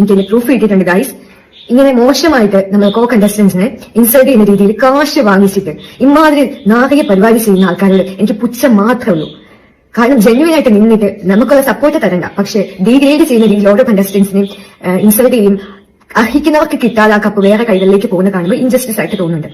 എനിക്ക് എന്റെ പ്രൂഫ് കിട്ടിയിട്ടുണ്ട് ഗൈസ് ഇങ്ങനെ മോശമായിട്ട് നമ്മൾ കോ കണ്ടസ്റ്റൻസിനെ ഇൻസൾട്ട് ചെയ്യുന്ന രീതിയിൽ കാശ് വാങ്ങിച്ചിട്ട് ഇമാതിരി നാറിയ പരിപാടി ചെയ്യുന്ന ആൾക്കാരോട് എനിക്ക് പുച്ഛം മാത്രമേ ഉള്ളൂ. കാരണം ജെന്യുവൻ ആയിട്ട് നിന്നിട്ട് നമുക്കുള്ള സപ്പോർട്ട് തരണ്ട. പക്ഷെ ഡീഗ്രേഡ് ചെയ്യുന്ന രീതിയിൽ ഓരോ കണ്ടസ്റ്റൻസിനെയും ഇൻസൾട്ട് ചെയ്യും. അർഹിക്കുന്നവർക്ക് കിട്ടാതെ ആ കപ്പ് വേറെ കൈകളിലേക്ക് പോകുന്ന കാണുമ്പോൾ ഇൻജസ്റ്റിസ് ആയിട്ട് തോന്നുന്നുണ്ട്.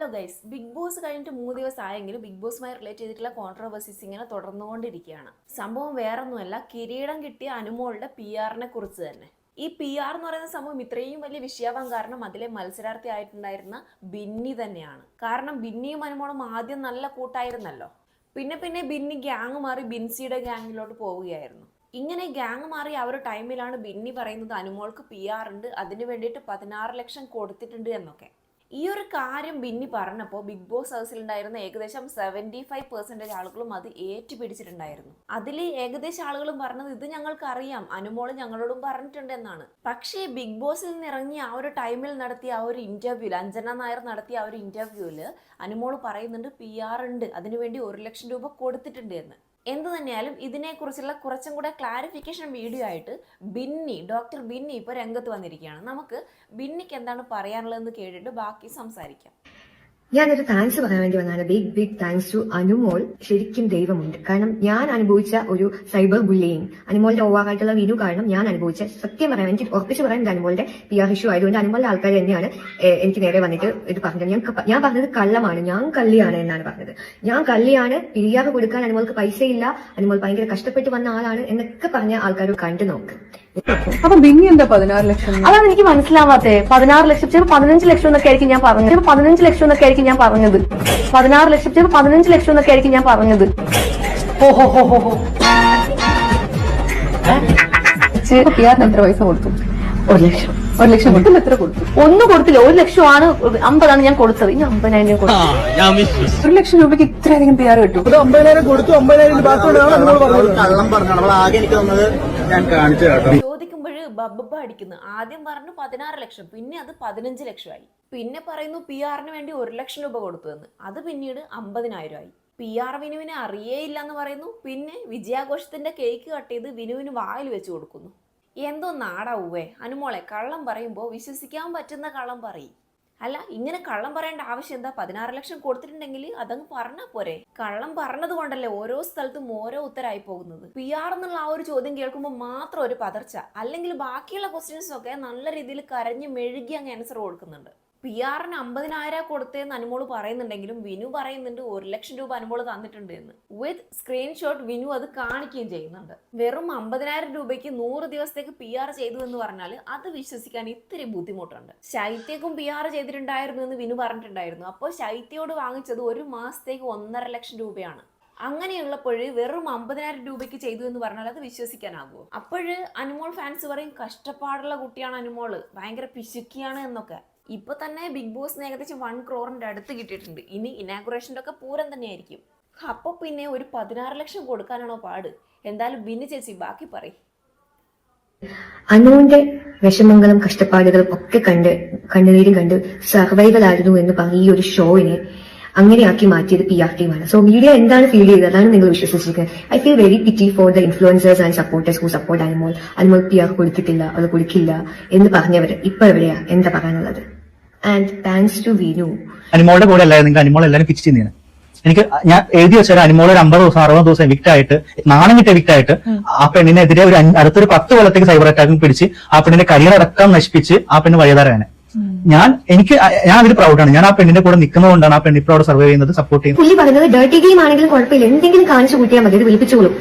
ഹലോ ബിഗ് ബോസ് കഴിഞ്ഞിട്ട് മൂന്ന് ദിവസം ആയെങ്കിലും ബിഗ് ബോസുമായി റിലേറ്റ് ചെയ്തിട്ടുള്ള കോൺട്രവേഴ്സീസ് ഇങ്ങനെ തുടർന്നുകൊണ്ടിരിക്കുകയാണ്. സംഭവം വേറൊന്നുമല്ല. കിരീടം കിട്ടിയ അനുമോളുടെ പി ആറിനെ കുറിച്ച് തന്നെ. ഈ പി ആർ എന്ന് പറയുന്ന സംഭവം ഇത്രയും വലിയ വിഷയമാവാൻ കാരണം അതിലെ മത്സരാർത്ഥി ആയിട്ടുണ്ടായിരുന്ന ബിന്നി തന്നെയാണ്. കാരണം ബിന്നിയും അനുമോളും ആദ്യം നല്ല കൂട്ടായിരുന്നല്ലോ. പിന്നെ പിന്നെ ബിന്നി ഗ്യാങ് മാറി ബിൻസിയുടെ ഗ്യാങ്ങിലോട്ട് പോവുകയായിരുന്നു. ഇങ്ങനെ ഗ്യാങ് മാറി ആ ഒരു ടൈമിലാണ് ബിന്നി പറയുന്നത് അനുമോൾക്ക് പി ആർ ഉണ്ട് അതിന് വേണ്ടിയിട്ട് പതിനാറ് ലക്ഷം കൊടുത്തിട്ടുണ്ട് എന്നൊക്കെ. ഈ ഒരു കാര്യം ബിന്നി പറഞ്ഞപ്പോൾ ബിഗ് ബോസ് ഹൗസിലുണ്ടായിരുന്ന ഏകദേശം സെവന്റി ഫൈവ് പെർസെന്റേജ് ആളുകളും അത് ഏറ്റുപിടിച്ചിട്ടുണ്ടായിരുന്നു. അതിൽ ഏകദേശം ആളുകളും പറഞ്ഞത് ഇത് ഞങ്ങൾക്കറിയാം അനുമോൾ ഞങ്ങളോടും പറഞ്ഞിട്ടുണ്ട് എന്നാണ് പക്ഷേ ബിഗ് ബോസിൽ നിന്ന് ഇറങ്ങി ആ ഒരു ടൈമിൽ നടത്തിയ ആ ഒരു ഇന്റർവ്യൂവിൽ അഞ്ജന നായർ നടത്തിയ ആ ഒരു ഇന്റർവ്യൂവിൽ അനുമോൾ പറയുന്നുണ്ട് പി ആർ ഉണ്ട് അതിനുവേണ്ടി ഒരു ലക്ഷം രൂപ കൊടുത്തിട്ടുണ്ട് എന്ന്. എന്ത് തന്നെയാലും ഇതിനെക്കുറിച്ചുള്ള കുറച്ചും കൂടെ ക്ലാരിഫിക്കേഷൻ വീഡിയോ ആയിട്ട് ബിന്നി ഡോക്ടർ ബിന്നി ഇപ്പോൾ രംഗത്ത് വന്നിരിക്കുകയാണ്. നമുക്ക് ബിന്നിക്ക് എന്താണ് പറയാനുള്ളതെന്ന് കേട്ടിട്ട് ബാക്കി സംസാരിക്കാം. ഞാനൊരു താങ്ക്സ് പറയാൻ വേണ്ടി വന്നാണ് big big thanks to Anumol ശരിക്കും ദൈവമുണ്ട്. കാരണം ഞാൻ അനുഭവിച്ച ഒരു സൈബർ ബുള്ളിയിങ് അനുമോളുടെ ഓവാറായിട്ടുള്ള വീനു കാരണം ഞാൻ അനുഭവിച്ച സത്യം പറയാൻ എനിക്ക് ഉറപ്പിച്ച് പറയാൻ ഇത് അനുമോളുടെ പി ആർ ഇഷ്യൂ ആയതുകൊണ്ട് അനുമോളുടെ ആൾക്കാർ തന്നെയാണ് എനിക്ക് നേരെ വന്നിട്ട് ഇത് പറഞ്ഞത്. ഞാൻ ഞാൻ പറഞ്ഞത് കള്ളമാണ്. ഞാൻ കള്ളിയാണ് എന്നാണ് പറഞ്ഞത്. ഞാൻ കള്ളിയാണ്. പി ആർ കൊടുക്കാൻ അനുമോൾക്ക് പൈസയില്ല. അനുമോൾ ഭയങ്കര കഷ്ടപ്പെട്ട് വന്ന ആളാണ് എന്നൊക്കെ പറഞ്ഞ ആൾക്കാർ കണ്ടു നോക്ക്. അപ്പൊ ബിന്നി എന്താ പതിനാറ് ലക്ഷം? അതാണ് എനിക്ക് മനസ്സിലാവാത്തേ പതിനാറ് ലക്ഷം ചിലപ്പോൾ പതിനഞ്ച് ലക്ഷം എന്നൊക്കെ ആയിരിക്കും ഞാൻ പറഞ്ഞത്. ചിലപ്പോൾ പതിനഞ്ച് ലക്ഷം എന്നൊക്കെ ആയിരിക്കും ഞാൻ പറഞ്ഞത്. പതിനാറ് ലക്ഷം ചിലപ്പോൾ പതിനഞ്ച് ലക്ഷം എന്നൊക്കെ ആയിരിക്കും ഞാൻ പറഞ്ഞത്. ഹോ ഹോ ഹോ എത്ര പൈസ കൊടുത്തു? ഒരു ലക്ഷം. ഒരു ലക്ഷം കൊടുത്തു. എത്ര കൊടുത്തു? ഒന്നും കൊടുത്തില്ല. ഒരു ലക്ഷമാണ് അമ്പതാണ് ഞാൻ കൊടുത്തത്. ഇനി അമ്പതിനായിരം കൊടുത്തു. ഒരു ലക്ഷം രൂപയ്ക്ക് ഇത്രയധികം പിആർ കിട്ടും. ഇത് അമ്പതിനായിരം കൊടുത്തു അമ്പതിനായിരം ബാക്കിയുള്ളതാണ് നമ്മൾ പറഞ്ഞു കള്ളം പറഞ്ഞു നമ്മൾ ആകെ എനിക്ക് തന്നത് ഞാൻ കാണിച്ചു കേട്ടോ. ബബ്ബ അടിക്കുന്നു. ആദ്യം പറഞ്ഞു പതിനാറ് ലക്ഷം പിന്നെ അത് പതിനഞ്ച് ലക്ഷമായി. പിന്നെ പറയുന്നു പി ആറിന് വേണ്ടി ഒരു ലക്ഷം രൂപ കൊടുത്തു എന്ന്. അത് പിന്നീട് അമ്പതിനായിരം ആയി. പി ആർ വിനുവിനെ അറിയേയില്ല എന്ന് പറയുന്നു. പിന്നെ വിജയാഘോഷത്തിന്റെ കേക്ക് കട്ട് ചെയ്ത് വിനുവിന് വായിൽ വെച്ച് കൊടുക്കുന്നു. എന്തോ നാടാവൂവേ അനുമോളെ കള്ളം പറയുമ്പോൾ വിശ്വസിക്കാൻ പറ്റുന്ന കള്ളം പറയും. അല്ല ഇങ്ങനെ കള്ളം പറയേണ്ട ആവശ്യം എന്താ? പതിനാറ് ലക്ഷം കൊടുത്തിട്ടുണ്ടെങ്കിൽ അതങ്ങ് പറഞ്ഞാൽ പോരെ. കള്ളം പറഞ്ഞത് കൊണ്ടല്ലേ ഓരോ സ്ഥലത്തും ഓരോ ഉത്തരായി പോകുന്നത്. പി ആർ എന്നുള്ള ആ ഒരു ചോദ്യം കേൾക്കുമ്പോൾ മാത്രം ഒരു പതർച്ച. അല്ലെങ്കിൽ ബാക്കിയുള്ള ക്വസ്റ്റ്യൻസ് ഒക്കെ നല്ല രീതിയിൽ കരഞ്ഞ് മെഴുകി അങ്ങ് ആൻസർ കൊടുക്കുന്നുണ്ട്. പി ആറിന് അമ്പതിനായിരം കൊടുത്തതെന്ന് അനുമോൾ പറയുന്നുണ്ടെങ്കിലും വിനു പറയുന്നുണ്ട് ഒരു ലക്ഷം രൂപ അനുമോൾ തന്നിട്ടുണ്ട് എന്ന് വിത്ത് സ്ക്രീൻഷോട്ട് വിനു അത് കാണിക്കുകയും ചെയ്യുന്നുണ്ട്. വെറും അമ്പതിനായിരം രൂപയ്ക്ക് നൂറ് ദിവസത്തേക്ക് പി ആർ ചെയ്തു എന്ന് പറഞ്ഞാൽ അത് വിശ്വസിക്കാൻ ഇത്തിരി ബുദ്ധിമുട്ടുണ്ട്. ശൈത്യക്കും പി ആർ ചെയ്തിട്ടുണ്ടായിരുന്നു എന്ന് വിനു പറഞ്ഞിട്ടുണ്ടായിരുന്നു. അപ്പോൾ ശൈത്യയോട് വാങ്ങിച്ചത് ഒരു മാസത്തേക്ക് ഒന്നര ലക്ഷം രൂപയാണ്. അങ്ങനെയുള്ളപ്പോൾ വെറും അമ്പതിനായിരം രൂപയ്ക്ക് ചെയ്തു എന്ന് പറഞ്ഞാൽ അത് വിശ്വസിക്കാനാകുമോ? അപ്പോൾ അനുമോൾ ഫാൻസ് പറയും കഷ്ടപ്പാടുള്ള കുട്ടിയാണ് അനുമോൾ. ഭയങ്കര പിശുക്കിയാണ് എന്നൊക്കെ. ഇപ്പൊ തന്നെ ബിഗ് ബോസിന് ഏകദേശം വൺ ക്രോറിന്റെ അടുത്ത് കിട്ടിയിട്ടുണ്ട്. ഇനി ഇനാഗുറേഷന്റെ ഒക്കെ പൂരം തന്നെയായിരിക്കും. അപ്പൊ പിന്നെ ഒരു പതിനാറ് ലക്ഷം കൊടുക്കാനാണോ പാട്? എന്തായാലും ബിന്നി ചേച്ചി ബാക്കി പറയും. അനുവിന്റെ വിഷമങ്ങളും കഷ്ടപ്പാടുകളും ഒക്കെ കണ്ട് കണ്ണുനീരും കണ്ട് സർവൈവൽ ആയിരുന്നു എന്ന് പറഞ്ഞ ഈ ഒരു ഷോയിനെ അങ്ങനെയാക്കി മാറ്റിയത് പി ആർ ടീമാണ് സോ മീഡിയ എന്താണ് ഫീൽ ചെയ്തത്? അതാണ് നിങ്ങൾ വിശ്വസിച്ചിരിക്കുന്നത്. I feel very pity for the influencers and supporters who support Anumol Anumol P R കൊടുത്തിട്ടില്ല അത് കൊടുക്കില്ല എന്ന് പറഞ്ഞവർ ഇപ്പൊ എവിടെയാ എന്താ പറയാനുള്ളത്? ആൻഡ് താങ്ക്സ് ടു വിനു അനിമോളുടെ കൂടെ അല്ലായിരുന്നു നിങ്ങൾ അനിമോൾ എല്ലാവരും പിച്ച് ചെയ്യുന്നതാണ്. എനിക്ക് ഞാൻ എഴുതി വെച്ചാൽ അനിമോൾ ഒരു അമ്പത് ദിവസം അറുപത് ദിവസം എവിക്റ്റ് ആയിട്ട് നാണം കിട്ടിയ എവിക്റ്റ് ആയിട്ട് ആ പെണ്ണിനെതിരെ ഒരു അടുത്തൊരു പത്ത് കൊല്ലത്തേക്ക് സൈബർ അറ്റാക്കും പിടിച്ച് ആ പെണ്ണിന്റെ കരിയർ അടക്കം നശിപ്പിച്ച് ആ പെണ്ണ് വഴിതാരാണ് ഞാൻ എനിക്ക് ഞാൻ അതിൽ പ്രൗഡാണ് ഞാൻ ആ പെണ്ണിന്റെ കൂടെ നിൽക്കുന്നതുകൊണ്ടാണ് ആ പെണ്ണ് ഇപ്പോൾ അവിടെ സർവേ ചെയ്യുന്നത് സപ്പോർട്ട് ചെയ്യുന്നത്. പുള്ളി പറയുന്നത് ഡേർട്ടി ഗെയിം ആണെങ്കിലും കുഴപ്പമില്ല. എന്തെങ്കിലും കാണിച്ചു കൂട്ടിയാൽ മതി ഇത് വിളിപ്പിച്ചോളും.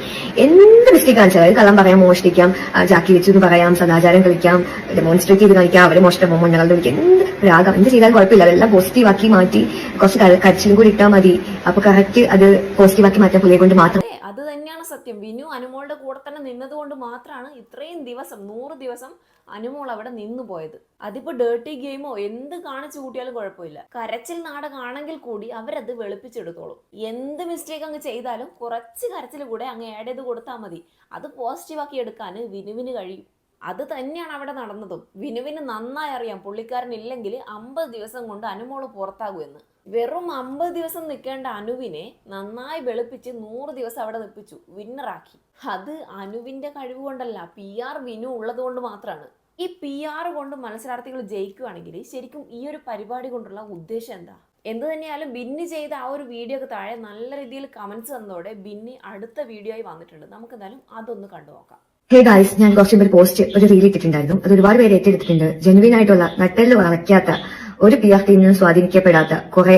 എന്ത് മിസ്റ്റേക്ക് കാണിച്ചാൽ അതായത് കള്ളം പറയാം മോഷ്ടിക്കാം. ചാക്കി ജാക്കി വെച്ചു എന്ന് പറയാം സദാചാരം കളിക്കാം ഡെമോൺസ്ട്രേറ്റ് ചെയ്ത് കളിക്കാം അവരെ മോഷ്ടം മുന്നകളുടെ വിളിക്കാം. എന്ത് രാഗം എന്ത് ചെയ്താലും കുഴപ്പമില്ല. അതെല്ലാം പോസിറ്റീവ് ആക്കി മാറ്റി കുറച്ച് കരച്ചിലും കൂടി ഇട്ടാൽ മതി. അപ്പൊ കറക്റ്റ് അത് പോസിറ്റീവ് ആക്കി മാറ്റാൻ പുള്ളിയെ കൊണ്ട് മാത്രം. അതെ അത് തന്നെയാണ് സത്യം. വിനു അനുമോളുടെ കൂടെ തന്നെ നിന്നതുകൊണ്ട് മാത്രമാണ് ഇത്രയും ദിവസം നൂറ് ദിവസം അനുമോൾ അവിടെ നിന്നു പോയത്. അതിപ്പോ ഡേർട്ടി ഗെയിമോ എന്ത് കാണിച്ചു കൂട്ടിയാലും കുഴപ്പമില്ല. കരച്ചിൽ നാടകമാണെങ്കിൽ കൂടി അവരത് വെളുപ്പിച്ചെടുത്തോളും. എന്ത് മിസ്റ്റേക്ക് അങ്ങ് ചെയ്താലും കുറച്ച് കരച്ചിൽ കൂടെ അങ്ങ് ആഡ് ചെയ്ത് കൊടുത്താൽ മതി. അത് പോസിറ്റീവ് ആക്കി എടുക്കാൻ വിനുവിന് കഴിയും. അത് തന്നെയാണ് അവിടെ നടന്നതും. വിനുവിന് നന്നായി അറിയാം പുള്ളിക്കാരൻ ഇല്ലെങ്കിൽ അമ്പത് ദിവസം കൊണ്ട് അനുമോൾ പുറത്താകുമെന്ന് വെറും അമ്പത് ദിവസം നിൽക്കേണ്ട അനുവിനെ നന്നായി വെളുപ്പിച്ച് നൂറ് ദിവസം അവിടെ നിൽപ്പിച്ചു. വിന്നറാക്കി അത് അനുവിന്റെ കഴിവ് കൊണ്ടല്ല പി ആർ വിനു ഉള്ളത് കൊണ്ട് മാത്രമാണ് ഈ പി ആർ കൊണ്ട് മത്സരാർത്ഥികൾ ജയിക്കുകയാണെങ്കിൽ ശരിക്കും ഈ ഒരു പരിപാടി കൊണ്ടുള്ള ഉദ്ദേശം എന്താ? എന്ത് തന്നെയായാലും ബിന്നി ചെയ്ത ആ ഒരു വീഡിയോക്ക് താഴെ നല്ല രീതിയിൽ കമൻസ് വന്നതോടെ ബിന്നി അടുത്ത വീഡിയോ ആയി വന്നിട്ടുണ്ട്. നമുക്ക് എന്തായാലും അതൊന്ന് കണ്ടു നോക്കാം ഹേ ഗായ്സ് ഞാൻ കുറച്ച് മുമ്പ് പോസ്റ്റ് ഒരു റീൽ ഇട്ടിട്ടുണ്ടായിരുന്നു. അത് ഒരുപാട് പേര് ഏറ്റെടുത്തിട്ടുണ്ട്. ജെനുവിൻ ആയിട്ടുള്ള നട്ടെല്ല് വളയ്ക്കാത്ത ഒരു പി ആർ ടീമിനും സ്വാധീനിക്കപ്പെടാത്ത കുറെ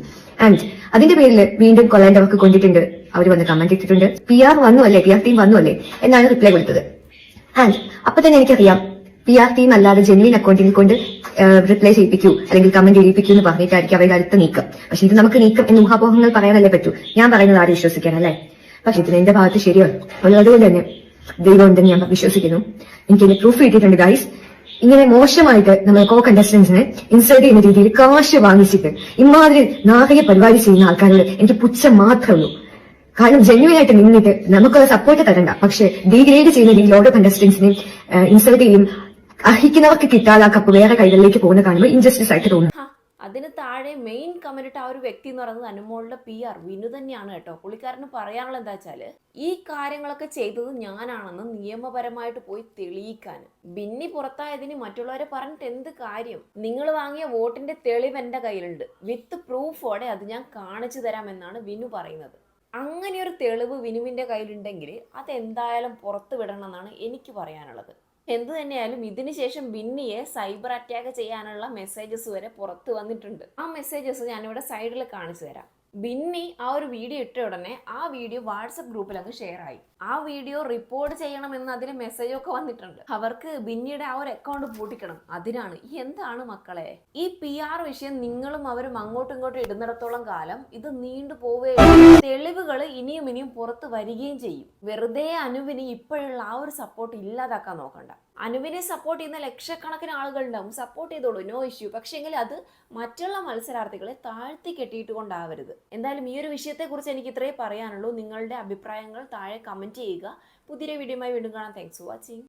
ആൻഡ് അതിന്റെ പേരിൽ വീണ്ടും കൊള്ളേണ്ടവർക്ക് കൊണ്ടിട്ടുണ്ട്. അവർ വന്ന് കമന്റ് ഇട്ടിട്ടുണ്ട്. പി ആർ വന്നു അല്ലേ? പി ആർ ടീം വന്നു അല്ലേ? എന്നാണ് റിപ്ലൈ കൊടുത്തത്. ആൻഡ് അപ്പൊ തന്നെ എനിക്കറിയാം പി ആർ ടീം അല്ലാതെ ജെനുവിൻ അക്കൗണ്ടിൽ കൊണ്ട് റിപ്ലൈ ചെയ്യിപ്പിക്കൂ. അല്ലെങ്കിൽ കമന്റ് ചെയ്യിപ്പിക്കൂ എന്ന് പറഞ്ഞിട്ടായിരിക്കും അവരുടെ അടുത്ത നീക്കം. പക്ഷെ ഇത് നമുക്ക് നീക്കം എന്ന് ഊഹാപോഹങ്ങൾ പറയാനല്ലേ പറ്റൂ. ഞാൻ പറയുന്നത് ആരും വിശ്വസിക്കാൻ അല്ലേ? പക്ഷെ ഇതിന് എന്റെ ഭാഗത്ത് ശരിയാണ്. ഉള്ളതുകൊണ്ട് തന്നെ ദൈവം ഉണ്ടെന്ന് ഞാൻ വിശ്വസിക്കുന്നു. എനിക്ക് എന്റെ പ്രൂഫ് കിട്ടിയിട്ടുണ്ട് ഗൈസ് ഇങ്ങനെ മോശമായിട്ട് നമ്മൾ കോ കണ്ടസ്റ്റൻസിനെ ഇൻസൾട്ട് ചെയ്യുന്ന രീതിയിൽ കാശ് വാങ്ങിച്ചിട്ട് ഇമാതിരി നാറിക പരിപാടി ചെയ്യുന്ന ആൾക്കാരോട് എനിക്ക് പുച്ഛം മാത്രമേ ഉള്ളൂ. കാരണം ജെന്യുവൻ ആയിട്ട് നിന്നിട്ട് നമുക്ക് സപ്പോർട്ട് തരണ്ട. പക്ഷെ ഡീഗ്രേഡ് ചെയ്യുന്ന രീതിയിൽ ഓരോ കണ്ടസ്റ്റൻസിനെയും ഇൻസൾട്ട് ചെയ്യും. അർഹിക്കുന്നവർക്ക് കിട്ടാതെ ആ കപ്പ് വേറെ കൈകളിലേക്ക് പോകുന്ന കാണുമ്പോൾ ഇൻജസ്റ്റിസ് ആയിട്ട് തോന്നും. ഹ, അതിന് താഴെ മെയിൻ കമന്റിട്ട് ആ ഒരു വ്യക്തി എന്ന് പറയുന്നത് അനുമോളുടെ പി ആർ വിനു തന്നെയാണ് കേട്ടോ. പുള്ളിക്കാരന് പറയാനുള്ള എന്താ വെച്ചാൽ ഈ കാര്യങ്ങളൊക്കെ ചെയ്തത് ഞാനാണെന്ന് നിയമപരമായിട്ട് പോയി തെളിയിക്കാൻ. ബിന്നി പുറത്തായതിന് മറ്റുള്ളവരെ പറഞ്ഞിട്ട് എന്ത് കാര്യം? നിങ്ങൾ വാങ്ങിയ വോട്ടിന്റെ തെളിവ് എന്റെ കയ്യിലുണ്ട്. വിത്ത് പ്രൂഫോടെ അത് ഞാൻ കാണിച്ചു തരാമെന്നാണ് വിനു പറയുന്നത്. അങ്ങനെ ഒരു തെളിവ് വിനുവിന്റെ കയ്യിലുണ്ടെങ്കിൽ അതെന്തായാലും പുറത്തു വിടണം എന്നാണ് എനിക്ക് പറയാനുള്ളത്. എന്തു തന്നെയായാലും ഇതിനുശേഷം ബിന്നിയെ സൈബർ അറ്റാക്ക് ചെയ്യാനുള്ള മെസ്സേജസ് വരെ പുറത്തു വന്നിട്ടുണ്ട്. ആ മെസ്സേജസ് ഞാനിവിടെ സൈഡിൽ കാണിച്ചു തരാം ബിന്നി ആ ഒരു വീഡിയോ ഇട്ട ഉടനെ ആ വീഡിയോ വാട്സപ്പ് ഗ്രൂപ്പിൽ അങ്ങ് ഷെയർ ആയി. ആ വീഡിയോ റിപ്പോർട്ട് ചെയ്യണം ചെയ്യണമെന്ന് അതിൽ മെസ്സേജ് ഒക്കെ വന്നിട്ടുണ്ട്. അവർക്ക് ബിന്നിയുടെ ആ ഒരു അക്കൗണ്ട് പൂട്ടിക്കണം. അതിനാണ്. എന്താണ് മക്കളെ? ഈ പി ആർ വിഷയം നിങ്ങളും അവരും അങ്ങോട്ടും ഇങ്ങോട്ടും ഇടുന്നിടത്തോളം കാലം ഇത് നീണ്ടു പോവുകയും തെളിവുകൾ ഇനിയും ഇനിയും പുറത്ത് വരികയും ചെയ്യും. വെറുതെ അനുവിന് ഇപ്പോഴുള്ള ആ ഒരു സപ്പോർട്ട് ഇല്ലാതാക്കാൻ നോക്കണ്ട. അനുവിനെ സപ്പോർട്ട് ചെയ്യുന്ന ലക്ഷക്കണക്കിന് ആളുകളുണ്ടാവും. സപ്പോർട്ട് ചെയ്തോളൂ നോ ഇഷ്യൂ പക്ഷേങ്കിൽ അത് മറ്റുള്ള മത്സരാർത്ഥികളെ താഴ്ത്തി കെട്ടിയിട്ട് കൊണ്ടാവരുത് എന്തായാലും ഈ ഒരു വിഷയത്തെക്കുറിച്ച് എനിക്ക് ഇത്രേ പറയാനുള്ളൂ. നിങ്ങളുടെ അഭിപ്രായങ്ങൾ താഴെ കമന്റ് ചെയ്യുക. പുതിയ വീഡിയോയുമായി വീണ്ടും കാണാം. Thanks for watching